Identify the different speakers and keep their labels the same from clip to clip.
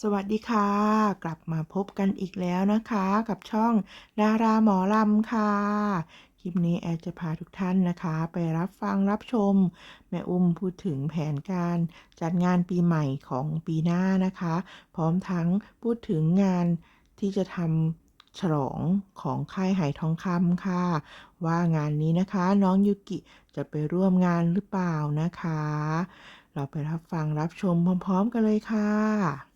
Speaker 1: สวัสดีค่ะ กลับมาพบกันอีกแล้วนะคะ กับช่องดาราหมอลำค่ะ คลิปนี้แอดจะพาทุกท่านนะคะ ไปรับฟังรับชม แม่อุ้มพูดถึงแผนการจัดงานปีใหม่ของปีหน้านะคะ พร้อมทั้งพูดถึงงานที่จะทำฉลองของค่ายไหทองคำค่ะ ว่างานนี้นะคะน้องยูกิจะไปร่วมงานหรือเปล่านะคะ เราไปรับฟังรับชมพร้อม ๆ กันเลยค่ะ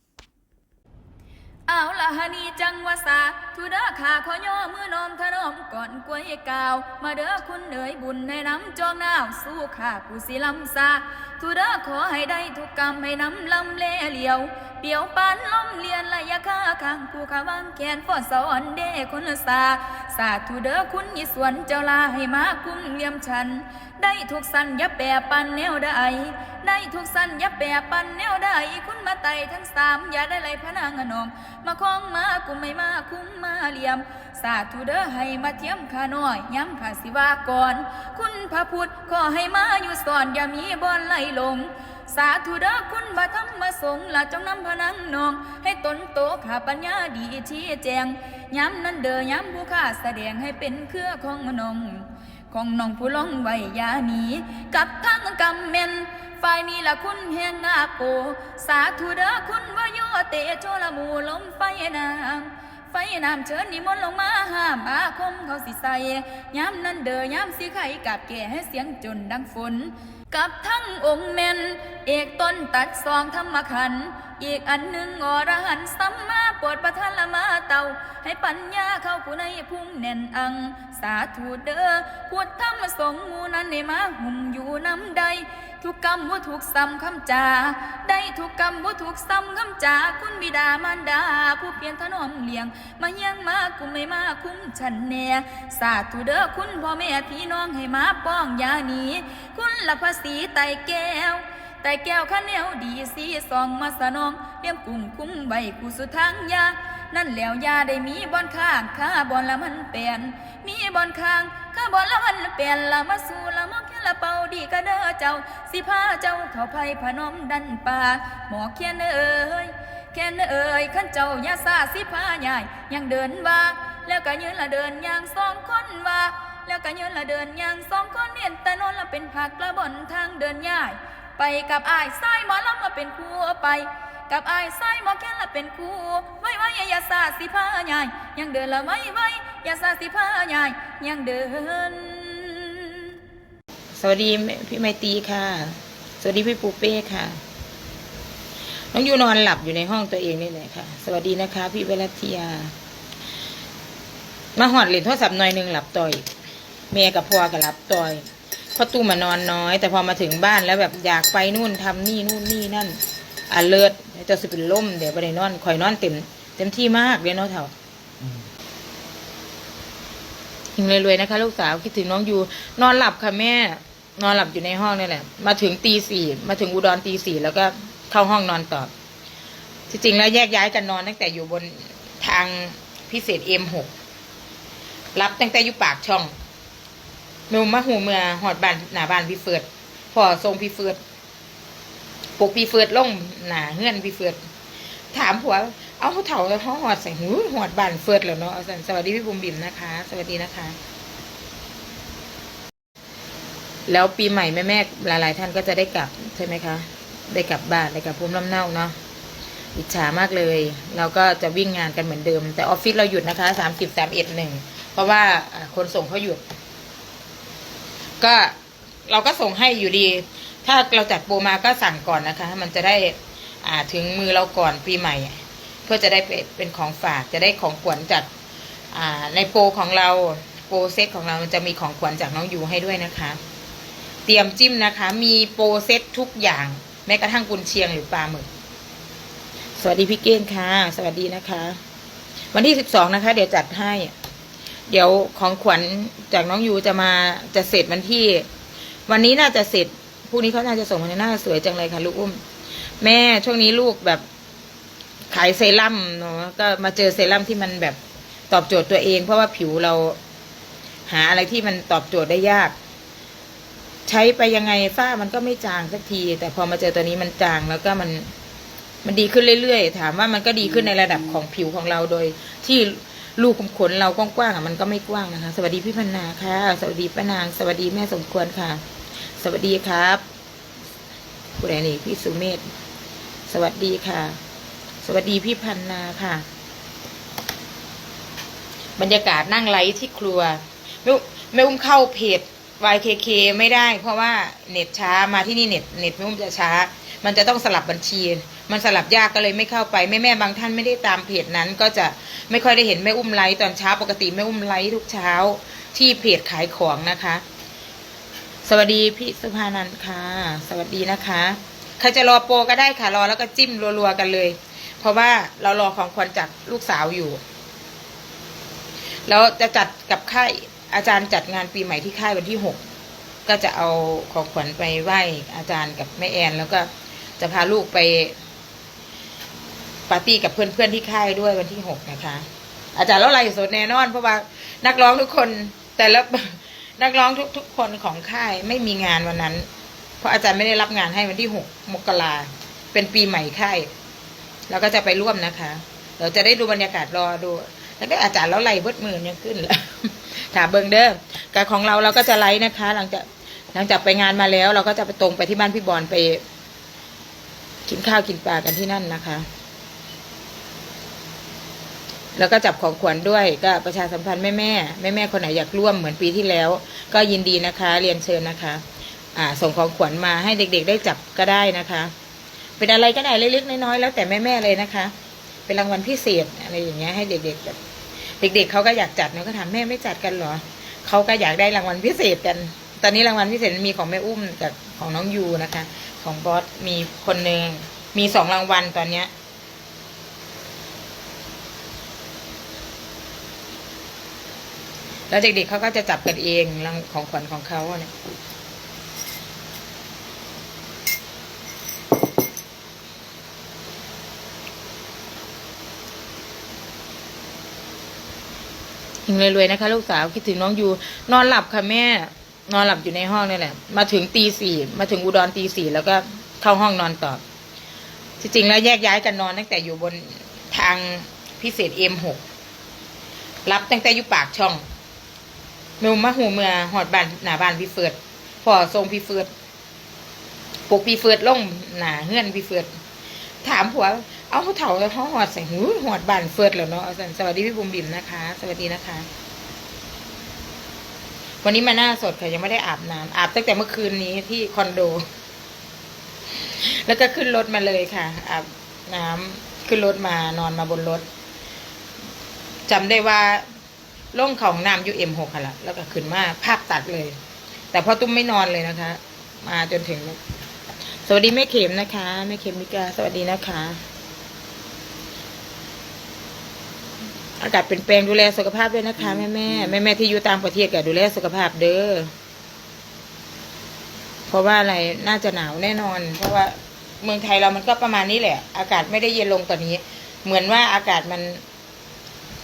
Speaker 2: เอาละฮะนี่จังวาสาทุเด้อขาขอย่อมือนอมถนอมก่อนกล้วยกาว มาเด้อคุณเอ๋ยบุญในน้ำจองนาวสู้ข้าผู้สิลำซาทุเด้อขอให้ได้ทุกกรรมให้น้ำลำเลเหลียว เปียวปานล้มเลียนละยะค่าข้างผู้ขาวางแขนฟอนสอนเด้คนสา สาธุเด้อคุณยิสวนเจ้าลาให้มาคุ้มเลี่ยมฉัน ได้ทุกสันย่าแปรปันแนวใดได้ทุกสันย่าแปรปันแนวใดคุณมาไต่ทั้งสามอย่าได้ไหลพะนางอนอมมาคล้องมากุมไม่มาคุ้มมาเลี่ยม สาธุเด้อให้มาเทียมข้าน้อยย้ำข้าสิว่าก่อน คุณพระพุทธขอให้มาอยู่สอนอย่ามีบอนไหลลง สาธุเด้อคุณบาธรรมสงฆ์ละจงนำพนังนอง ให้ตนโตข้าปัญญาดีชี้แจงย้ำนั้นเด้อย้ำผู้ข้าแสดงให้เป็นเครือของนอง ของนองผู้ลองไว้ยาหนีกับทั้งกำเมนฝ่ายนี้ละคุณแห่งอาโป สาธุเด้อคุณวาโยเตโชละมูลมไฟนางไฟน้ำเชิญนิมนต์ลงมาห้ามอาคมเขาสิใส่ย้ำนั้นเด้อย้ำสิไข่กับแก่ให้เสียงจนดังฝน กับทั้งองค์แม่น เอกต้นตัดสองธรรมขันธ์ อีกอันหนึ่งอรหันสัมมาปวดประทานละมาเตา ให้ปัญญาเข้าผู้ในพุ่งแน่นอัง สาธุเด้อพุทธธรรมสงฆ์มูนั้นในมาหุ่มอยู่น้ำใด ทุกกรรมว่าถูกซ้ำคำจา ได้ทุกกรรมว่าถูกซ้ำคำจา คุณบิดามารดา ผู้เพียรถนอมเลี้ยง มาเยี่ยงมากุมไม่มาคุ้มฉันแน่สาธุเด้อคุณพ่อแม่พี่น้องให้มาป้องยาหนีคุณละภาษีไตแก้ว แต่แก้วข้าแนวดีสีสองมาสนองเลี้ยมกุ้งคุ้มใบกูสุทางยานั่นแล้วยาได้มีบอนข้างข้าบอนละมันเปลี่ยน มีบอนข้างข้าบอนละมันเปลี่ยนละมาสู่ละมอกแค่ละเป่าดีกะเด้อเจ้า สิพาเจ้าเข้าไผ่พนมดันป่าหมอเขียนเอ้ยแค่นเอ้ยขันเจ้ายาซาสิพาใหญ่ยังเดินว่า แล้วก็ยืนละเดินอย่างสองคนว่า แล้วก็ยืนละเดินอย่างสองคนเนียนแต่นอนละเป็นผักละบนทางเดินย่าย ไปกับอายซ้ายหมอลำมาเป็นครูไป กับอายซ้ายหมอแค่ละเป็นครูไว้ไว้อย่าซาสิพาใหญ่ยังเดินละไว้ไว้อย่าซาสิพาใหญ่ยังเดิน
Speaker 3: สวัสดีพี่ไมตีค่ะ สวัสดีพี่ปูเป้ค่ะน้องยูนอนหลับอยู่ในห้องตัวเองนี่แหละค่ะ สวัสดีนะคะ พี่เวรัตยา มาหอดเหรียญโทรศัพท์หน่อยหนึ่งหลับต่อย เมียกับพ่อกับหลับต่อย พ่อตู้มานอนน้อย แต่พอมาถึงบ้านแล้วแบบอยากไปนู่นทำนี่นู่นนี่นั่นอะเลิศเจะสิเป็นล่มเดี๋ยวไปได้นอนคอยนอนเต็ม เต็มที่มากเลยเนาะเถ่ายิงรวยๆนะคะ ลูกสาวคิดถึงน้องยูนอนหลับค่ะแม่ นอนหลับอยู่ในห้องนี่แหละ มาถึงตีสี่มาถึงอุดรตีสี่แล้วก็เข้าห้องนอนต่อที่จริงแล้วแยกย้ายกันนอนตั้งแต่อยู่บนทางพิเศษเอ็มหกรับตั้งแต่อยู่ปากช่อง เมื่อมาหูเมื่อหอดบ้านหน้าบ้านพี่เฟิร์ดพอทรงพี่เฟิร์ดปกพี่เฟิร์ดลงหน้าเฮือนพี่เฟิร์ดถามผัว เอาเขาเถาแล้วเขาหอดใส่หูหอดบ้านเฟิร์ดแล้วเนาะสวัสดีพี่บุ๋มบิ๋มนะคะ สวัสดีนะคะ แล้วปีใหม่แม่แม่หลาย ๆ ท่านก็จะได้กลับใช่ไหมคะ ได้กลับบ้านได้กลับภูมิลำเนาเนาะอิจฉามากเลย เราก็จะวิ่งงานกันเหมือนเดิม แต่ออฟฟิศเราหยุดนะคะสามสิบสามเอ็ดหนึ่งเพราะว่าคนส่งเขาหยุด ก็เราก็ส่งให้อยู่ดี ถ้าเราจัดโปรมาก็สั่งก่อนนะคะ มันจะได้อ่าถึงมือเราก่อนปีใหม่ เพื่อจะได้เป็นของฝากจะได้ของขวัญจากอ่าในโปรของเราโปรเซ็ตของเราจะมีของขวัญจากน้องยูให้ด้วยนะคะ เตรียมจิ้มนะคะ มีโปรเซ็ตทุกอย่างแม้กระทั่งกุนเชียงหรือปลาหมึก สวัสดีพี่เก้งค่ะ สวัสดีนะคะ วันที่สิบสองนะคะ เดี๋ยวจัดให้ เดี๋ยวของขวัญจากน้องยูจะมาจะเสร็จวันที่ วันนี้น่าจะเสร็จพรุ่งนี้เขาน่าจะส่งมาในหน้าสวยจังเลยค่ะลูกอุ้ม แม่ช่วงนี้ลูกแบบขายเซรั่มเนาะก็มาเจอเซรั่มที่มันแบบตอบโจทย์ตัวเอง เพราะว่าผิวเราหาอะไรที่มันตอบโจทย์ได้ยาก ใช้ไปยังไงฝ้ามันก็ไม่จางสักที แต่พอมาเจอตัวนี้มันจางแล้วก็มันมันดีขึ้นเรื่อยๆ ถามว่ามันก็ดีขึ้นในระดับของผิวของเราโดยที่ รูขุมขนเรากว้างๆอะมันก็ไม่กว้างนะคะ สวัสดีพี่พันนาค่ะ สวัสดีป้านาง สวัสดีแม่สมควรค่ะ สวัสดีครับผู้ใดนี่พี่สุเมธสวัสดีค่ะ สวัสดีพี่พันนาค่ะ บรรยากาศนั่งไลฟ์ที่ครัวไม่ไม่อุ้มเข้าเพจ YKK ไม่ได้ เพราะว่าเน็ตช้ามาที่นี่เน็ตเน็ตไม่อุ้มจะช้า มันจะต้องสลับบัญชี มันสลับยากก็เลยไม่เข้าไปแม่แม่บางท่านไม่ได้ตามเพจนั้น ก็จะไม่ค่อยได้เห็นแม่อุ้มไลฟ์ตอนเช้าปกติแม่อุ้มไลฟ์ทุกเช้าที่เพจขายของนะคะ สวัสดีพี่สุภานันท์ค่ะ สวัสดีนะคะใครจะรอโปรก็ได้ค่ะรอแล้วก็จิ้มรัวๆกันเลย เพราะว่าเรารอของขวัญจากลูกสาวอยู่ แล้วจะจัดกับค่ายอาจารย์จัดงานปีใหม่ที่ค่ายวันที่หกก็จะเอาของขวัญไปไหว้อาจารย์กับแม่แอน แล้วก็จะพาลูกไป ปาร์ตี้กับเพื่อนๆที่ค่ายด้วยวันที่หกนะคะ อาจารย์แล้วไลฟ์สดแน่นอน เพราะว่านักร้องทุกคนแต่ละนักร้องทุกๆคนของค่ายไม่มีงานวันนั้น เพราะอาจารย์ไม่ได้รับงานให้วันที่หกมกราเป็นปีใหม่ค่ายเราก็จะไปร่วมนะคะเราจะได้ดูบรรยากาศรอดู แล้วก็อาจารย์แล้วไล่เบิดมือยังขึ้นแล้วถามเบิงเด้อการของเราเราก็จะไลฟ์นะคะ หลังจากหลังจากไปงานมาแล้ว เราก็จะไปตรงไปที่บ้านพี่บอลไป กินข้าวกินปลากันที่นั่นนะคะ แล้วก็จับของขวัญด้วยก็ประชาสัมพันธ์แม่แม่แม่แม่คนไหนอยากร่วมเหมือนปีที่แล้ว ก็ยินดีนะคะ เรียนเชิญนะคะ อ่า ส่งของขวัญมาให้เด็กๆ ได้จับก็ได้นะคะเป็นอะไรก็ได้เล็กๆน้อยๆแล้วแต่แม่แม่ๆเลยนะคะ เป็นรางวัลพิเศษอะไรอย่างเงี้ยให้เด็กๆแบบเด็ก ๆเขาก็อยากจัดเนาะก็ถามแม่ไม่จัดกันเหรอเขาก็อยากได้รางวัลพิเศษกัน ตอนนี้รางวัลพิเศษมีของแม่อุ้มกับของน้องยูนะคะ ของบอสมีคนหนึ่งมีสองรางวัลตอนเนี้ย แล้วเด็กๆเขาก็จะจับกันเองรางของขวัญของเขาเนี่ยหิงรวยๆนะคะ ลูกสาวคิดถึงน้องอยู่ นอนหลับค่ะแม่ นอนหลับอยู่ในห้องนี่แหละ มาถึงตีสี่มาถึงอุดรตีสี่แล้วก็เข้าห้องนอนต่อจริงๆแล้วแยกย้ายกันนอนตั้งแต่อยู่บนทางพิเศษเอ็มหกรับตั้งแต่อยู่ปากช่อง เมื่อมาหูเมื่อหอดบ้านหน้าบ้านพี่เฟิร์ดพอทรงพี่เฟิร์ดปกพี่เฟิร์ดลงหน้าเฮือนพี่เฟิร์ดถามผัว เอาเขาเถาแล้วเขาหอดใส่หูหอดบ้านเฟิร์ดแล้วเนาะเอาสั่นสวัสดีพี่บุ๋มบิ๋มนะคะ สวัสดีนะคะ วันนี้มาหน้าสดค่ะยังไม่ได้อาบน้ำอาบตั้งแต่เมื่อคืนนี้ที่คอนโด แล้วก็ขึ้นรถมาเลยค่ะ อาบน้ำขึ้นรถมานอนมาบนรถจำได้ว่า ล่งของน้ำยูเอ็มหกค่ะละแล้วก็ขึ้นมาภาพตัดเลย แต่พอตุ้มไม่นอนเลยนะคะ มาจนถึง สวัสดีแม่เข็มนะคะแม่เข็มมิกาสวัสดีนะคะ อากาศเปลี่ยนแปลงดูแลสุขภาพด้วยนะคะแม่แม่แม่แม่ๆที่อยู่ต่างประเทศก็ดูแลสุขภาพเด้อเพราะว่าอะไรน่าจะหนาวแน่นอน เพราะว่าเมืองไทยเรามันก็ประมาณนี้แหละ อากาศไม่ได้เย็นลงตอนนี้ เหมือนว่าอากาศมัน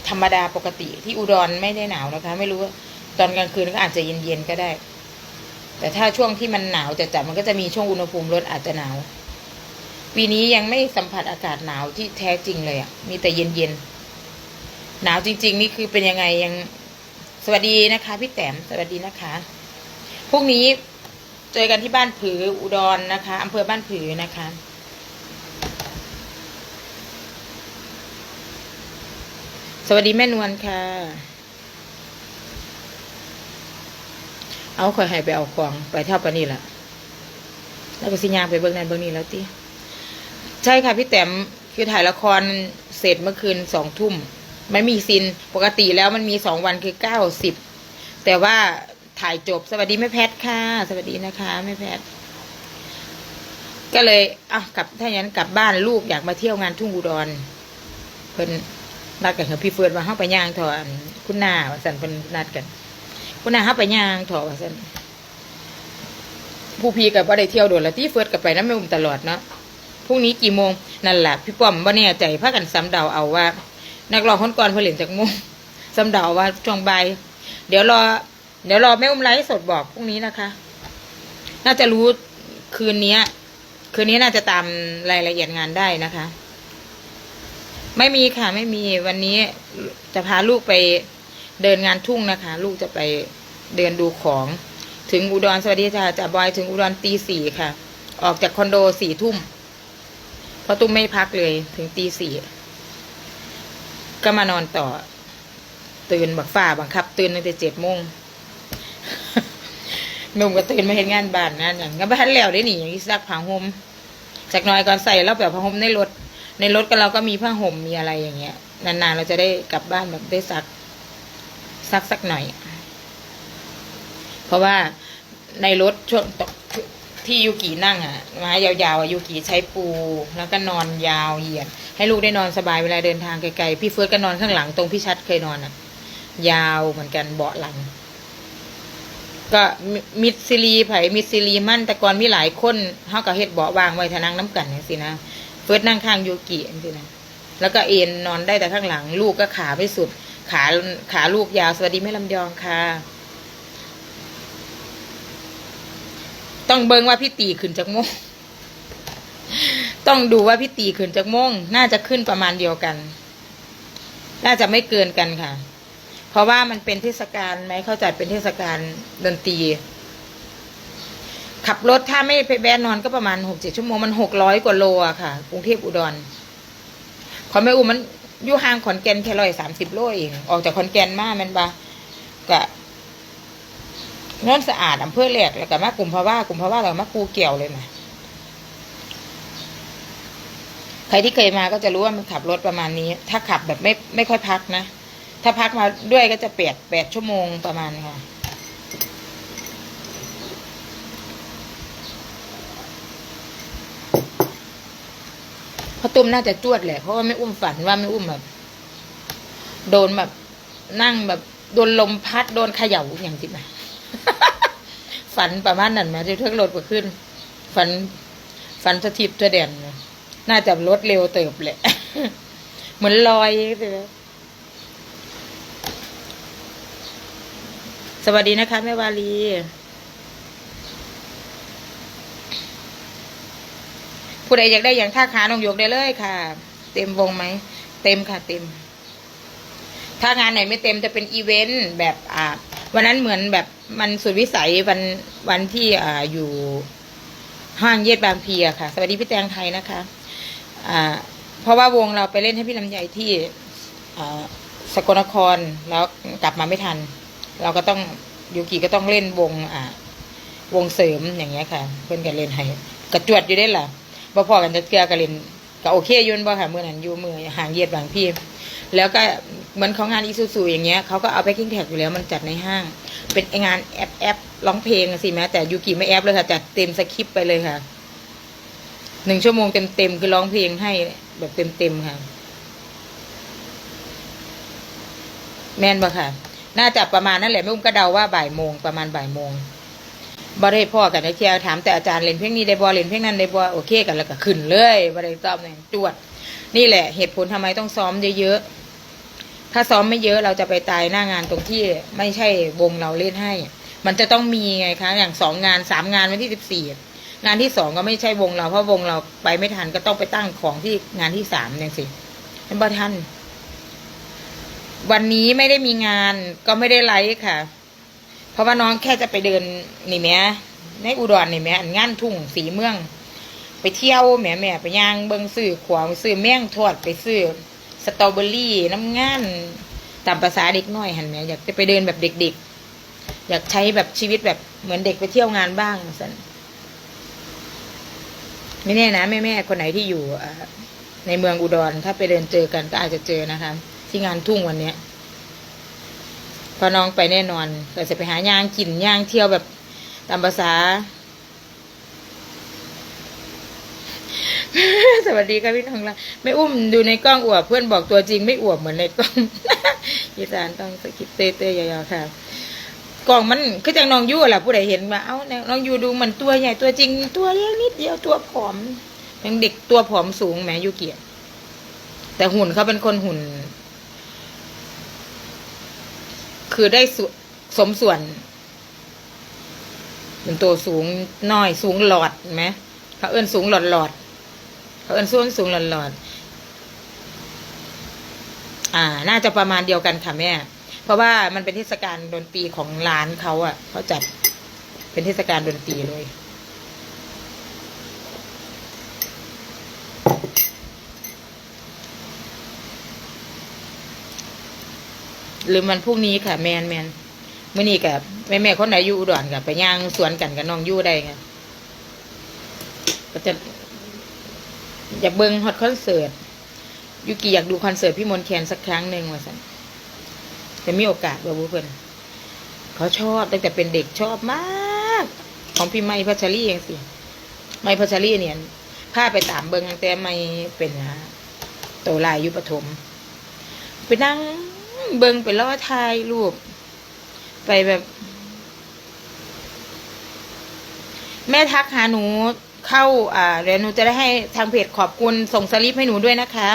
Speaker 3: ธรรมดาปกติที่อุดรไม่ได้หนาวนะคะ ไม่รู้ว่าตอนกลางคืนก็อาจจะเย็นๆก็ได้ แต่ถ้าช่วงที่มันหนาวจะจัดมันก็จะมีช่วงอุณหภูมิลดอาจจะหนาว ปีนี้ยังไม่สัมผัสอากาศหนาวที่แท้จริงเลยอะ มีแต่เย็นๆหนาวจริง ๆ นี่คือเป็นยังไงยังสวัสดีนะคะพี่แต้มสวัสดีนะคะพรุ่งนี้เจอกันที่บ้านผืออุดรนะคะอำเภอบ้านผือนะคะ วัสดีแม่นวลค่ะ เอาคอยให้ไปเอาของไปเท่าปานนี้ล่ะแล้วก็สิยางไปเบิ่งนั่นเบิ่งนี่แล้วติใช่ค่ะพี่แต้มคือถ่ายละครเสร็จเมื่อคืนสองทุ่มไม่มีซินปกติแล้วมันมีสองวันคือเก้าสิบแต่ว่าถ่ายจบสวัสดีแม่แพทย์ค่ะ สวัสดีนะคะแม่แพทย์ก็เลยอะกลับถ้าอย่างนั้นกลับบ้านลูกอยากมาเที่ยวงานทุ่งอุดรเพิ่น นัดกันกับพี่เฟิร์นว่าเฮาไปย่างถอนคุณนาว่าสันเพิ่นนัดกัน คุณนาเฮาไปย่างถอว่าสันผู้พีกับว่าได้เที่ยวโดดล้วที่เฟิร์นกับไปน้ำแม่อุ้มตลอดเนาะพรุ่งนี้กี่โมงนั่นแหละพี่ป้อมว่าแน่ใจพากันซ้ำเดาเอาว่า นักร้องคนก่อนเพิ่นเล่นจากโมงซ้ำเดาว่าช่วงบ่ายเดี๋ยวรอ เดี๋ยวรอแม่อุ้มไลฟ์สดบอกพรุ่งนี้นะคะ น่าจะรู้คืนนี้คืนนี้น่าจะตามรายละเอียดงานได้นะคะ ไม่มีค่ะ ไม่มีวันนี้จะพาลูกไปเดินงานทุ่งนะคะ ลูกจะไปเดินดูของ ถึงอุดรสวัสดีจ้าจ่าบอยถึงอุดรตีสี่ค่ะ ออกจากคอนโดสี่ทุ่มเพราะตุ้มไม่พักเลยถึงตีสี่ก็มานอนต่อ ตื่นบักฝ่าบังคับ ตื่นตั้งแต่เจ็ดโมงหนุ่มก็ตื่นมาเห็นงานบ้านงานอย่างก็บ้านแล้วได้หนิอย่างที่ซักผ้าห่มจากน้อยก่อนใส่แล้วแบบผ้าห่มในรถ ในรถก็เราก็มีผ้าห่มมีอะไรอย่างเงี้ย นานๆเราจะได้กลับบ้านแบบได้ซัก ซักสักหน่อย เพราะว่าในรถช่วงที่ยูกินั่งอะมายาวๆอะยูกิใช้ปู แล้วก็นอนยาวเหยียด ให้ลูกได้นอนสบายเวลาเดินทางไกลๆ พี่เฟิร์สก็นอนข้างหลังตรงพี่ชัดเคยนอนอะ ยาวเหมือนกันเบาะหลัง ก็มิดซิลีไผมิดซิลีมั่นแต่ก่อนมีหลายคนเฮาก็เฮ็ดเบาะวางไว้ทานั่งน้ำกันจังซี่นะเฟิร์สนั่งข้างโยกิจังซี่นะแล้วก็เอนนอนได้แต่ข้างหลัง ลูกก็ขาไม่สุด ขาขาลูกยาวสวัสดีแม่ลำยองค่ะ ต้องเบิ่งว่าพี่ตีขึ้นจากโมงต้องดูว่าพี่ตีขึ้นจากโมงน่าจะขึ้นประมาณเดียวกัน น่าจะไม่เกินกันค่ะ เพราะว่ามันเป็นเทศกาลไหมเข้าใจเป็นเทศกาลดนตรี ขับรถถ้าไม่ไปแบนนอนก็ประมาณหกเจ็ดชั่วโมงมันหกร้อยกว่าโลอะค่ะ กรุงเทพอุดรขอนแม่อุมันอยู่ห่างขอนแก่นแค่ร้อยสามสิบโลเองออกจากขอนแก่นมาแมันบากะนนสะอาดอำเภอแหลกแล้วก็มากลุ่มพะว่ากลุ่มพะว่าเรามากูเกี่ยวเลยไหมใครที่เคยมาก็จะรู้ว่ามันขับรถประมาณนี้ ถ้าขับแบบไม่ไม่ค่อยพักนะ ถ้าพักมาด้วยก็จะแปดแปดชั่วโมงประมาณค่ะ พอตุ้มน่าจะจวดแหละ เพราะว่าไม่อุ้มฝันว่าไม่อุ้มแบบ โดนแบบนั่งแบบโดนลมพัดโดนเขย่าอย่างที่มาฝันประมาณนั้นไหมที่เทือกรถก็ขึ้น ฝัน ฝันสถิตตัวเด่นนะน่าจะรถเร็วเติบแหละ เหมือนลอยไปเลย สวัสดีนะคะแม่วาลีผู้ใดอยากได้อย่างท่าขาน้องยกได้เลยค่ะ เต็มวงไหม เต็มค่ะ เต็ม ถ้างานไหนไม่เต็มจะเป็นอีเวนต์แบบอ่า วันนั้นเหมือนแบบมันสุดวิสัยวันวันที่อ่าอยู่ห้างเย็ดบางพีอะค่ะ สวัสดีพี่แตงไทยนะคะ อ่า เพราะว่าวงเราไปเล่นให้พี่ลำไยที่อ่าสกลนครแล้วกลับมาไม่ทัน เราก็ต้องยูกิก็ต้องเล่นวงอ่าวงเสริมอย่างเงี้ยค่ะ เพื่อนกันเล่นให้กระจวดอยู่ได้ล่ะบ่พอกันจะเกลือกันเล่นก็โอเคยุ่นบ่ค่ะเมื่อนั้นยู่มือห่างเหยียดบางพี่ แล้วก็เหมือนเขางานอีซูซูอย่างเงี้ยเขาก็เอาไปกิ้งแท็กอยู่แล้วมันจัดในห้าง เป็นงานแอปแอปร้องเพลงสิแม้แต่ยูกิไม่แอปเลยค่ะจัดเต็มสคริปต์ไปเลยค่ะหนึ่งชั่วโมงเต็มเต็มคือร้องเพลงให้แบบเต็มเต็มค่ะ แม่นบ่ค่ะ น่าจะประมาณนั้นแหละไม่อุ้มก็เดาว่าบ่ายโมงประมาณบ่ายโมงบ่ได้พ่อกันนะเชียวถามแต่อาจารย์เล่นเพลงนี้ได้บ่เล่นเพลงนั้นได้บ่โอเคกันแล้วก็ขึ้นเลยบ่ได้ตอบเนี่ยจวด นี่แหละ เหตุผลทำไมต้องซ้อมเยอะๆถ้าซ้อมไม่เยอะเราจะไปตายหน้างานตรงที่ไม่ใช่วงเราเล่นให้ มันจะต้องมีไงคะอย่างสองงานสามงานวันที่สิบสี่งานที่สองก็ไม่ใช่วงเราเพราะวงเราไปไม่ทันก็ต้องไปตั้งของที่งานที่สามนี่ยสิเป็นบ่ทัน วันนี้ไม่ได้มีงานก็ไม่ได้ไลฟ์ค่ะ เพราะว่าน้องแค่จะไปเดินนี่แม่ในอุดรนี่แม่อันงานทุ่งสีเมือง ไปเที่ยวแม่แม่ไปย่างเบิงซื้อขวางซื้อแม่งทอดไปซื้อสตรอเบอรี่น้ำงานตามภาษาเด็กน้อยหันแม่อยากจะไปเดินแบบเด็ก ๆ อยากใช้แบบชีวิตแบบเหมือนเด็กไปเที่ยวงานบ้างสันไม่แน่นะแม่แม่คนไหนที่อยู่ในเมืองอุดรถ้าไปเดินเจอกันก็อาจจะเจอนะคะ ที่งานทุ่งวันเนี้ยพอน้องไปแน่นอนก็จะไปหาย่างกินย่างเที่ยวแบบตามภาษา สวัสดีครับพี่ทองละไม่อุ้มดูในกล้องอวบเพื่อนบอกตัวจริงไม่อวบเหมือนในกล้องอีสานต้องสกิปเต้เต้ยาวๆค่ะกล่องมันคือจังน้องยู่แหละผู้ใดเห็นว่าเอ้าน้องยู่ดูเหมือนตัวใหญ่ตัวจริง ตัวเล็กนิดเดียวตัวผอมยังเด็กตัวผอมสูงแหมยูเกียแต่หุ่นเขาเป็นคนหุ่น คือได้สสมส่วนเป็นตัวสูงน้อย สูงหลอดไหมเขาเอื้นสูงหลอดหลอดเขาเอื้นสูงสูงหลอดหลอดอ่า น่าจะประมาณเดียวกันค่ะแม่ เพราะว่ามันเป็นเทศกาลดนตรีของร้านเขาอะเขาจัดเป็นเทศกาลดนตรีเลย หรือมันพรุ่งนี้ค่ะ แมนแมนเมื่อนี้กับแม่แม่คนไหนอยู่อุดรกับไปย่างสวนกันกับน้องอยู่ได้ไงก็จะอยากเบิ้งฮอตคอนเสิร์ตยูกิอยากดูคอนเสิร์ตพี่มนแคนสักครั้งหนึ่งว่าสันจะมีโอกาสบ่บุเพิ่อนเขาชอบตั้งแต่เป็นเด็กชอบมาก ของพี่ไม้พัชรีเองสิไม้พัชรีเนี่ยพาไปตามเบิ้งตั้งแต่ไม่เป็นนะโตลายยุปฐมไปนั่ง เบิ้งไปล่อถ่ายรูป ไปแบบ แม่ทักหาหนูเข้า อ่าเดี๋ยวหนูจะได้ให้ทางเพจขอบคุณส่งสลิปให้หนูด้วยนะคะ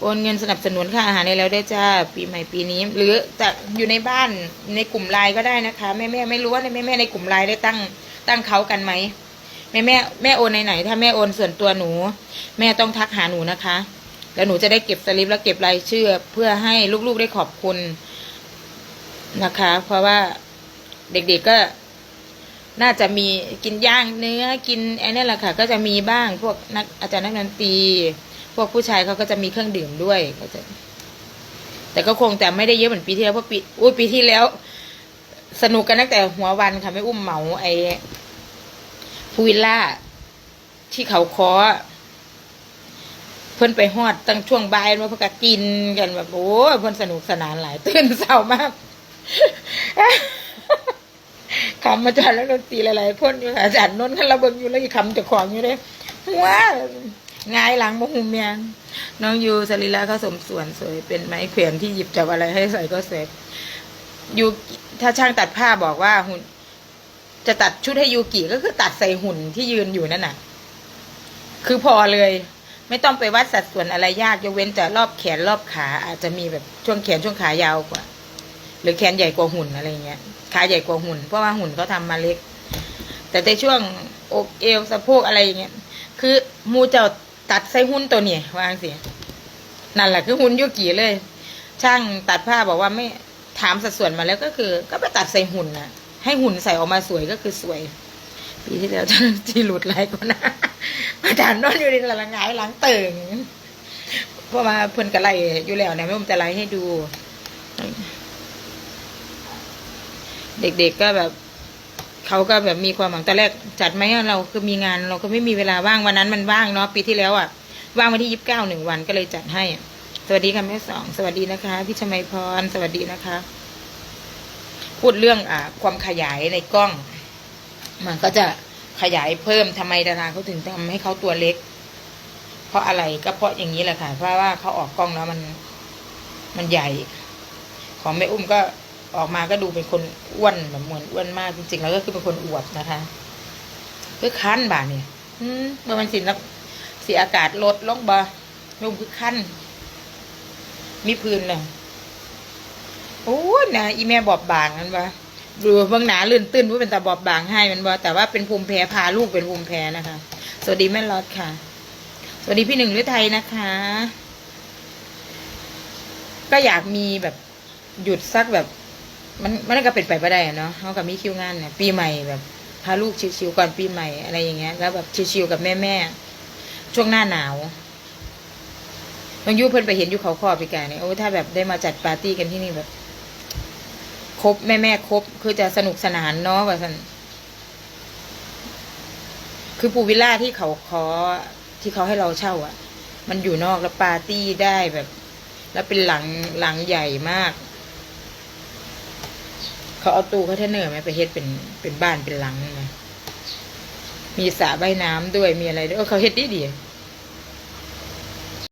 Speaker 3: โอนเงินสนับสนุนค่าอาหารในแล้วได้จ้าปีใหม่ปีนี้ หรือจะอยู่ในบ้านในกลุ่มไลน์ก็ได้นะคะแม่แม่ไม่รู้ว่าในแม่แม่ในกลุ่มไลน์ได้ตั้งตั้งเขากันไหมแม่แม่แม่โอนในไหนถ้าแม่โอนส่วนตัวหนู แม่ต้องทักหาหนูนะคะ แล้วหนูจะได้เก็บสลิปแล้วเก็บรายชื่อ เพื่อให้ลูกๆได้ขอบคุณนะคะ เพราะว่าเด็กๆก็น่าจะมีกินย่างเนื้อกินไอ้นั่แหละค่ะ ก็จะมีบ้างพวกนักอาจารย์นักดนตรีพวกผู้ชายเขาก็จะมีเครื่องดื่มด้วยก็จะ แต่ก็คงแต่ไม่ได้เยอะเหมือนปีที่แล้วเพราะปีอุ้ยปีที่แล้ว สนุกกันตั้งแต่หัววันค่ะไม่อุ้มเหมาไอ้พูวิลล่าที่เขาคอ เพิ่นไปฮอดตั้งช่วงบ่ายมาเพิ่นก็กินกันแบบโอ้เพิ่นสนุกสนานหลายตื่นเช้ามากคำอาจารย์แล้วดนตรีหลายๆคนอยู่อาจารย์นนท์คันระเบิงอยู่แล้วอีกคำจะของอยู่เลยหัวงายหลังบ่หุมเมียนน้องยูสรีระเขาสมส่วนสวยเป็นไม้เขวนที่หยิบจับอะไรให้ใส่ก็เสร็จยูถ้าช่างตัดผ้าบอกว่าหุ่น จะตัดชุดให้ยูกิก็คือตัดใส่หุ่นที่ยืนอยู่นั่นน่ะ คือพอเลย ไม่ต้องไปวัดสัดส่วนอะไรยากยกเว้นแต่รอบแขนรอบขาอาจจะมีแบบช่วงแขนช่วงขายาวกว่า หรือแขนใหญ่กว่าหุ่นอะไรเงี้ยขาใหญ่กว่าหุ่น เพราะว่าหุ่นเขาทำมาเล็ก แต่ในช่วงอกเอวสะโพกอะไรอย่างเงี้ยคือมูเจ้าตัดใส่หุ่นตัวนี้วางเสินั่นแหละคือหุ่นยุกี่เลย ช่างตัดผ้าบอกว่าไม่ถามสัดส่วนมาแล้วก็คือ ก็ไปตัดใส่หุ่นนะให้หุ่นใส่ออกมาสวยก็คือสวย ปีที่แล้วที่หลุดไหลายกว่านะอาจารย์นอนอยู่ในหลังงายหลังเติ่งเพราะว่าเพิ่นกระไลอยู่แล้วเนี่ยไม่ผมจะไล่ให้ดู เด็กๆก็แบบเขาก็แบบมีความหวังตอนแรกจัดไหมเราคือมีงานเราก็ไม่มีเวลาว่างวันนั้นมันว่างเนาะปีที่แล้วอะว่างวันที่ยี่สิบเก้าหนึ่งวันก็เลยจัดให้สวัสดีค่ะแม่สองสวัสดีนะคะพี่ชมัยพรสวัสดีนะคะ พูดเรื่องอ่าความขยายในกล้อง มันก็จะขยายเพิ่มทำไมดาราเขาถึงทำให้เขาตัวเล็ก เพราะอะไรก็เพราะอย่างนี้แหละค่ะ เพราะว่าเขาออกกล้องแล้วมันมันใหญ่ ของแม่อุ้มก็ออกมาก็ดูเป็นคนอ้วนแบบเหมือนอ้วนมากจริงๆ แล้วก็คือเป็นคนอวบนะคะคือคั้นบ่าเนี่ยเมื่อมันสินแล้วเสียอากาศลดลงบ่นุ่มคือคั้นมีพื้นเลยโอ้ยนะอีแม่บอบบางนั่นวะ ดูเบื้องหนาลื่นตื้นว่าเป็นตาบอบบางให้มันบ่แต่ว่าเป็นภูมิแพ้พาลูกเป็นภูมิแพ้นะคะ สวัสดีแม่ลอดค่ะ สวัสดีพี่หนึ่งฤทัยนะคะ ก็อยากมีแบบหยุดสักแบบ มันมันก็เป็นไปไม่ได้อะเนาะเขากับมีคิวงานเนี่ยปีใหม่แบบพาลูกชิวๆก่อนปีใหม่อะไรอย่างเงี้ย แล้วแบบชิวๆกับแม่ๆช่วงหน้าหนาวน้องยูเพิ่นไปเห็นยูเขาคอปีกาเนี่ยโอ้ถ้าแบบได้มาจัดปาร์ตี้กันที่นี่แบบ ครบแม่ๆครบคือจะสนุกสนานเนาะว่าสันคือปูวิลล่าที่เขาขอที่เขาให้เราเช่า อะ มันอยู่นอกแล้วปาร์ตี้ได้แบบ แล้วเป็นหลังหลังใหญ่มาก เขาเอาตู้เขาเทนเนอร์ไหมไปเฮ็ดเป็นเป็นบ้านเป็นหลังนะมีสระว่ายน้ำด้วยมีอะไรด้วยเออเขาเฮ็ดดีดี